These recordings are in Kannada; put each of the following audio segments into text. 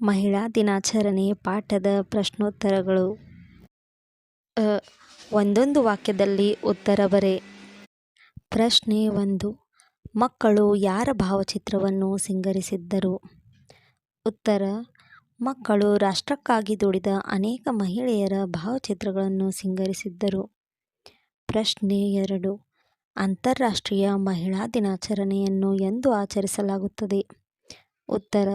ಮಹಿಳಾ ದಿನಾಚರಣೆ ಪಾಠದ ಪ್ರಶ್ನೋತ್ತರಗಳು. ಒಂದೊಂದು ವಾಕ್ಯದಲ್ಲಿ ಉತ್ತರ ಬರೆ. ಪ್ರಶ್ನೆ ಒಂದು, ಮಕ್ಕಳು ಯಾರ ಭಾವಚಿತ್ರವನ್ನು ಸಿಂಗರಿಸಿದ್ದರು? ಉತ್ತರ, ಮಕ್ಕಳು ರಾಷ್ಟ್ರಕ್ಕಾಗಿ ದುಡಿದ ಅನೇಕ ಮಹಿಳೆಯರ ಭಾವಚಿತ್ರಗಳನ್ನು ಸಿಂಗರಿಸಿದ್ದರು. ಪ್ರಶ್ನೆ ಎರಡು, ಅಂತಾರಾಷ್ಟ್ರೀಯ ಮಹಿಳಾ ದಿನಾಚರಣೆಯನ್ನು ಎಂದು ಆಚರಿಸಲಾಗುತ್ತದೆ? ಉತ್ತರ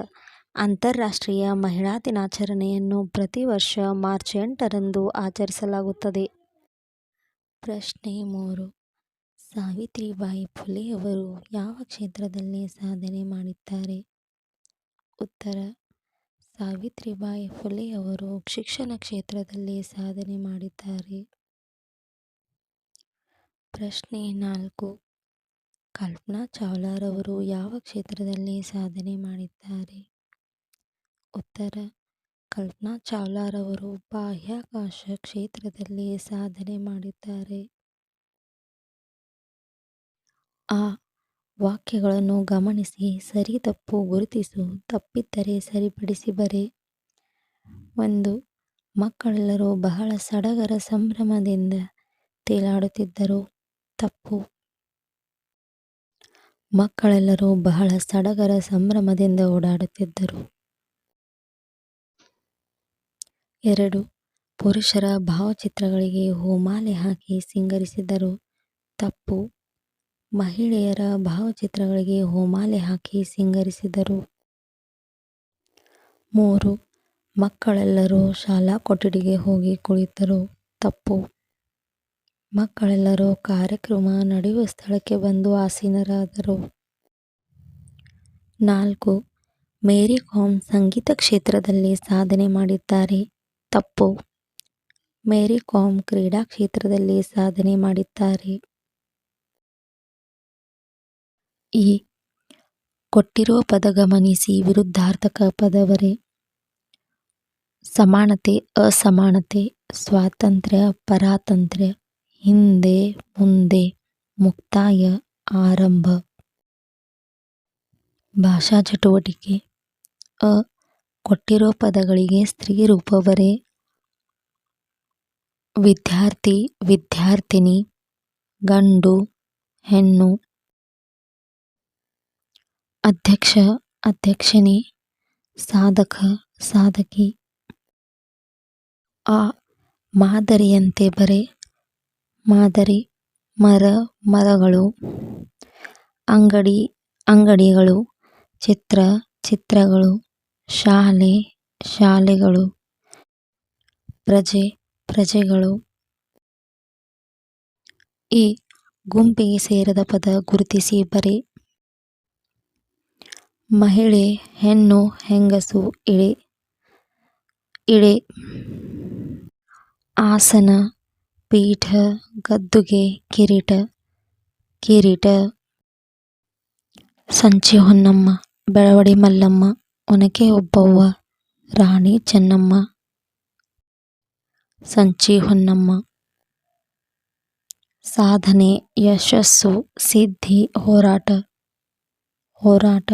ಅಂತಾರಾಷ್ಟ್ರೀಯ ಮಹಿಳಾ ದಿನಾಚರಣೆಯನ್ನು ಪ್ರತಿ ವರ್ಷ ಮಾರ್ಚ್ ಎಂಟರಂದು ಆಚರಿಸಲಾಗುತ್ತದೆ. ಪ್ರಶ್ನೆ ಮೂರು. ಸಾವಿತ್ರಿಬಾಯಿ ಫುಲೆಯವರು ಯಾವ ಕ್ಷೇತ್ರದಲ್ಲಿ ಸಾಧನೆ ಮಾಡಿದ್ದಾರೆ? ಉತ್ತರ. ಸಾವಿತ್ರಿಬಾಯಿ ಫುಲೆಯವರು ಶಿಕ್ಷಣ ಕ್ಷೇತ್ರದಲ್ಲಿ ಸಾಧನೆ ಮಾಡಿದ್ದಾರೆ. ಪ್ರಶ್ನೆ ನಾಲ್ಕು. ಕಲ್ಪನಾ ಚಾವ್ಲಾರವರು ಯಾವ ಕ್ಷೇತ್ರದಲ್ಲಿ ಸಾಧನೆ ಮಾಡಿದ್ದಾರೆ? ಉತ್ತರ. ಕಲ್ಪನಾ ಚಾವ್ಲಾರವರು ಬಾಹ್ಯಾಕಾಶ ಕ್ಷೇತ್ರದಲ್ಲಿ ಸಾಧನೆ ಮಾಡಿದ್ದಾರೆ. ಆ ವಾಕ್ಯಗಳನ್ನು ಗಮನಿಸಿ, ಸರಿ ತಪ್ಪು ಗುರುತಿಸು, ತಪ್ಪಿದ್ದರೆ ಸರಿಪಡಿಸಿ ಬರೆ. ಒಂದು, ಮಕ್ಕಳೆಲ್ಲರೂ ಬಹಳ ಸಡಗರ ಸಂಭ್ರಮದಿಂದ ತೇಲಾಡುತ್ತಿದ್ದರು, ತಪ್ಪು. ಮಕ್ಕಳೆಲ್ಲರೂ ಬಹಳ ಸಡಗರ ಸಂಭ್ರಮದಿಂದ ಓಡಾಡುತ್ತಿದ್ದರು. ಎರಡು. ಪುರುಷರ ಭಾವಚಿತ್ರಗಳಿಗೆ ಹೂಮಾಲೆ ಹಾಕಿ ಸಿಂಗರಿಸಿದರು ತಪ್ಪು. ಮಹಿಳೆಯರ ಭಾವಚಿತ್ರಗಳಿಗೆ ಹೂಮಾಲೆ ಹಾಕಿ ಸಿಂಗರಿಸಿದರು ಮೂರು. ಮಕ್ಕಳೆಲ್ಲರೂ ಶಾಲಾ ಕೊಠಡಿಗೆ ಹೋಗಿ ಕುಳಿತರು ತಪ್ಪು. ಮಕ್ಕಳೆಲ್ಲರೂ ಕಾರ್ಯಕ್ರಮ ನಡೆಯುವ ಸ್ಥಳಕ್ಕೆ ಬಂದು ಆಸೀನರಾದರು. ನಾಲ್ಕು. ಮೇರಿ ಕಾಮ್ ಸಂಗೀತ ಕ್ಷೇತ್ರದಲ್ಲಿ ಸಾಧನೆ ಮಾಡಿದ್ದಾರೆ. ತಪ್ಪು. ಮೇರಿ ಕಾಮ್ ಕ್ರೀಡಾ ಕ್ಷೇತ್ರದಲ್ಲಿ ಸಾಧನೆ ಮಾಡಿದ್ದಾರೆ. ಈ ಕೊಟ್ಟಿರುವ ಪದ ಗಮನಿಸಿ ವಿರುದ್ಧಾರ್ಥಕ ಪದವರೇ. ಸಮಾನತೆ, ಅಸಮಾನತೆ, ಸ್ವಾತಂತ್ರ್ಯ, ಪರಾತಂತ್ರ್ಯ, ಹಿಂದೆ, ಮುಂದೆ, ಮುಕ್ತಾಯ, ಆರಂಭ. ಭಾಷಾ ಚಟುವಟಿಕೆ, ಅ ಕೊಟ್ಟಿರೋ ಪದಗಳಿಗೆ ಸ್ತ್ರೀ ರೂಪ ಬರೆ ವಿದ್ಯಾರ್ಥಿ, ವಿದ್ಯಾರ್ಥಿನಿ, ಗಂಡು, ಹೆಣ್ಣು. ಅಧ್ಯಕ್ಷ, ಅಧ್ಯಕ್ಷಿಣಿ, ಸಾಧಕ, ಸಾಧಕಿ. ಆ ಮಾದರಿಯಂತೆ ಬರೆ. ಮಾದರಿ, ಮರ, ಮರಗಳು. ಅಂಗಡಿ, ಅಂಗಡಿಗಳು, ಚಿತ್ರ, ಚಿತ್ರಗಳು. ಶಾಲೆ, ಶಾಲೆಗಳು, ಪ್ರಜೆ, ಪ್ರಜೆಗಳು. ಈ ಗುಂಪಿಗೆ ಸೇರದ ಪದ ಗುರುತಿಸಿ ಬರೆ. ಮಹಿಳೆ, ಹೆಣ್ಣು, ಹೆಂಗಸು, ಇಳೆ. ಇಳೆ. ಆಸನ, ಪೀಠ, ಗದ್ದುಗೆ, ಕಿರೀಟ. ಕಿರೀಟ. ಸಂಚಿ ಹೊನ್ನಮ್ಮ, ಬೆಳವಡಿ ಮಲ್ಲಮ್ಮ. ಒನಕೆ ಒಬ್ಬವ್ವ ರಾಣಿ ಚೆನ್ನಮ್ಮ ಸಂಚಿ ಹೊನ್ನಮ್ಮ ಸಾಧನೆ ಯಶಸ್ಸು ಸಿದ್ಧಿ ಹೋರಾಟ ಹೋರಾಟ